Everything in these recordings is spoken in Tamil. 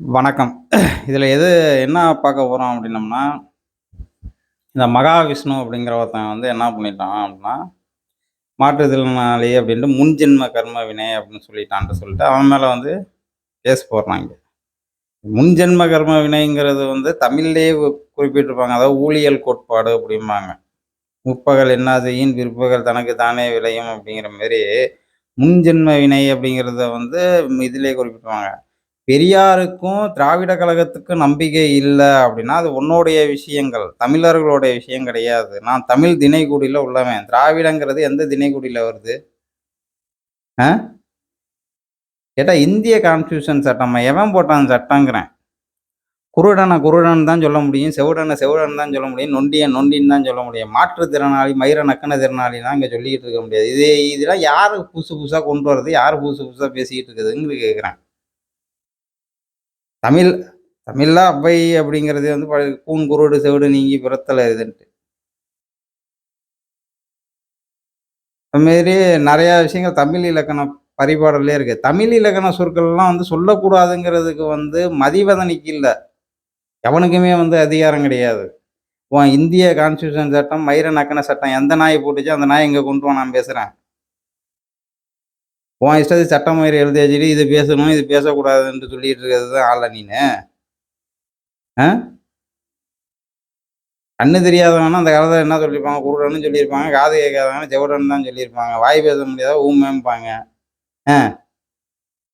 வணக்கம். இதில் எது என்ன பார்க்க போகிறோம் அப்படின்னம்னா இந்த மகாவிஷ்ணு அப்படிங்கிற ஒருத்தன் வந்து என்ன பண்ணிட்டான் அப்படின்னா மாற்றுத்திறனாளி அப்படின்ட்டு முன்ஜென்ம கர்ம வினை அப்படின்னு சொல்லிட்டான்ட்டு சொல்லிட்டு அவன் மேலே வந்து கேஸ் போடுறாங்க முன்ஜென்ம கர்ம வினைங்கிறது வந்து தமிழ்லேயே குறிப்பிட்டிருப்பாங்க. அதாவது ஊழியல் கோட்பாடு அப்படிம்பாங்க. முற்பகல் என்ன செய்யும் பிற்பகல் தனக்கு தானே விளையும் அப்படிங்கிற மாதிரி முன்ஜென்ம வினை அப்படிங்கிறத வந்து இதிலே குறிப்பிட்டுருவாங்க பெரியாருக்கும் திராவிட கழகத்துக்கும் நம்பிக்கை இல்லை அப்படின்னா அது உன்னுடைய விஷயங்கள் தமிழர்களுடைய விஷயம் கிடையாது. நான் தமிழ் தினைக்கூடியில் உள்ளவன். திராவிடங்கிறது எந்த தினைக்கூடியில் வருது? ஆ? கேட்டால் இந்திய கான்ஸ்டியூஷன் சட்டம். எவன் போட்டான் சட்டங்கிறேன்? குருடனை குருடன் தான் சொல்ல முடியும் செவுடனை செவுடன் தான் சொல்ல முடியும் நொண்டியன் நொண்டின்னு தான் சொல்ல முடியும். மாற்றுத்திறனாளி மயிர நக்கன திறனாளிலாம் இங்கே சொல்லிக்கிட்டு இருக்க முடியாது. இது இதெல்லாம் யார் புதுசு புதுசாக கொண்டு வர்றது? யார் புதுசு புதுசாக பேசிக்கிட்டு இருக்குதுங்கிறது கேட்குறேன் தமிழ் தமிழ்ல அவ்வை அப்படிங்கிறது வந்து கூண் கூன் குருடு செவிடு நீங்கி பிறத்தல இதுன்ட்டு. அதுமாரி நிறைய விஷயங்கள் தமிழ் இலக்கண பரிபாடல்லே இருக்கு. தமிழ் இலக்கண சொற்கள்லாம் வந்து சொல்லக்கூடாதுங்கிறதுக்கு வந்து மதிவதனைக்கு இல்லை. எவனுக்குமே வந்து அதிகாரம் கிடையாது. இந்திய கான்ஸ்டியூஷன் சட்டம் மயிர நக்கன சட்டம் எந்த நாயை போட்டுச்சோ அந்த நாய் இங்கே கொண்டு வா நான் பேசுகிறேன் உன் இஷ்டத்துக்கு சட்டம் மயிறு எழுதி வச்சுட்டு இது பேசணும் இது பேசக்கூடாதுன்னு சொல்லிட்டு இருக்கிறது தான் ஆள நீனு. ஆ? கண்ணு தெரியாதவனா அந்த காலத்தில் என்ன சொல்லியிருப்பாங்க? குருடன்னு சொல்லியிருப்பாங்க காது கேட்காதவனா செவடன் தான் சொல்லியிருப்பாங்க வாய் பேச முடியாத ஊமேம்பாங்க ஆ?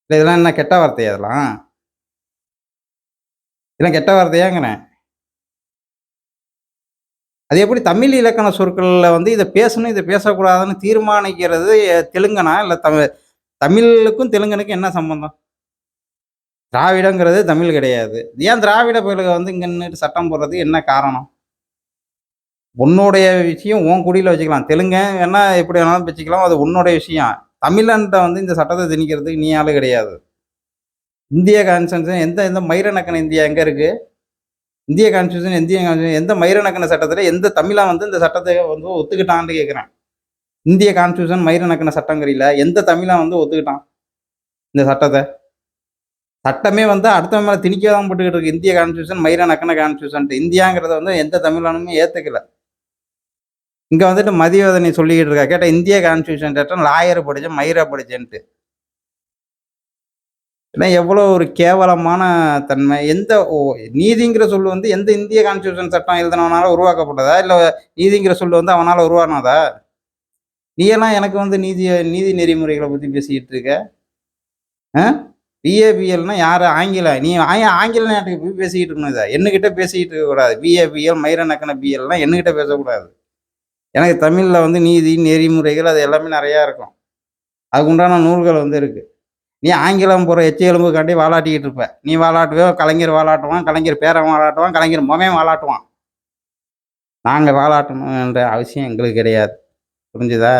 இல்லை இதெல்லாம் என்ன கெட்ட வார்த்தையா இதெல்லாம்? இதெல்லாம் கெட்ட வார்த்தையாங்கிறேன். அது எப்படி தமிழ் இலக்கண சொற்களில் வந்து இதை பேசணும் இதை பேசக்கூடாதுன்னு தீர்மானிக்கிறது தெலுங்கனா இல்லை தமிழ் தமிழுக்கும் தெலுங்கனுக்கும் என்ன சம்பந்தம்? திராவிடங்கிறது தமிழ் கிடையாது. ஏன் திராவிட பயிலுக வந்து இங்க சட்டம் போடுறதுக்கு என்ன காரணம்? உன்னுடைய விஷயம் உன் குடியில் வச்சுக்கலாம். தெலுங்க வேணா எப்படி வேணாலும் வச்சுக்கலாம். அது உன்னுடைய விஷயம். தமிழன்ட்ட வந்து இந்த சட்டத்தை திணிக்கிறதுக்கு நீ ஆளு கிடையாது. இந்திய கான்ஸ்டியூஷன் எந்த எந்த மயிரநக்கன இந்தியா எங்கே இருக்கு? இந்திய கான்ஸ்டியூஷன் இந்திய கான்ஸ்டியூஷன் எந்த மயிரநக்கன சட்டத்தில் எந்த தமிழா வந்து இந்த சட்டத்தை வந்து ஒத்துக்கிட்டான்னு கேட்குறேன் இந்திய கான்ஸ்டியூஷன் மயிரநக்கன சட்டங்கிறீல எந்த தமிழன் வந்து ஒத்துக்கிட்டான்? இந்த சட்டத்தை. சட்டமே வந்து அடுத்த மேலே திணிக்க தான் போட்டுக்கிட்டு இருக்கு. இந்திய கான்ஸ்டியூஷன் மயிர நக்கன கான்ஸ்டியூஷன் இந்தியாங்கிறத வந்து எந்த தமிழனுமே ஏற்றுக்கல இங்கே வந்துட்டு மதியவதனை சொல்லிக்கிட்டு இருக்கா. கேட்டால் இந்திய கான்ஸ்டியூஷன் சட்டம் லாயர் படித்தேன் மயிரை படித்தேன்ட்டு ஏன்னா எவ்வளோ ஒரு கேவலமான தன்மை. எந்த ஓ நீதிங்கிற சொல் வந்து எந்த இந்திய கான்ஸ்டியூஷன் சட்டம் எழுதினவனால உருவாக்கப்பட்டதா? இல்லை நீதிங்கிற சொல் வந்து அவனால் உருவானதா? நீ எல்லாம் எனக்கு வந்து நீதி நீதி நெறிமுறைகளை பற்றி பேசிக்கிட்டு இருக்க. ஆ? பிஏபிஎல்னா யார்? ஆங்கில நீ ஆங்கில நாட்டுக்கு போய் பேசிக்கிட்டு இருக்கணும் இதை. என்னகிட்ட பேசிக்கிட்டு இருக்கக்கூடாது பிஏபிஎல் மயிரநக்கன பிஎல்லாம் என்னகிட்ட பேசக்கூடாது. எனக்கு தமிழில் வந்து நீதி நெறிமுறைகள் அது எல்லாமே நிறையா இருக்கும். அதுக்கு உண்டான நூல்கள் வந்து இருக்கு. நீ ஆங்கிலம் போகிற எச்ச எலும்புக்காண்டி வாலாட்டிக்கிட்டு இருப்ப. நீ வாலாட்டுவே கலைஞர் வாலாட்டுவான் கலைஞர் பேரன் வாலாட்டுவான் கலைஞர் மொமையும் வாலாட்டுவான். நாங்கள் வாலாட்டணுன்ற அவசியம் எங்களுக்கு கிடையாது. புரிஞ்சுதா?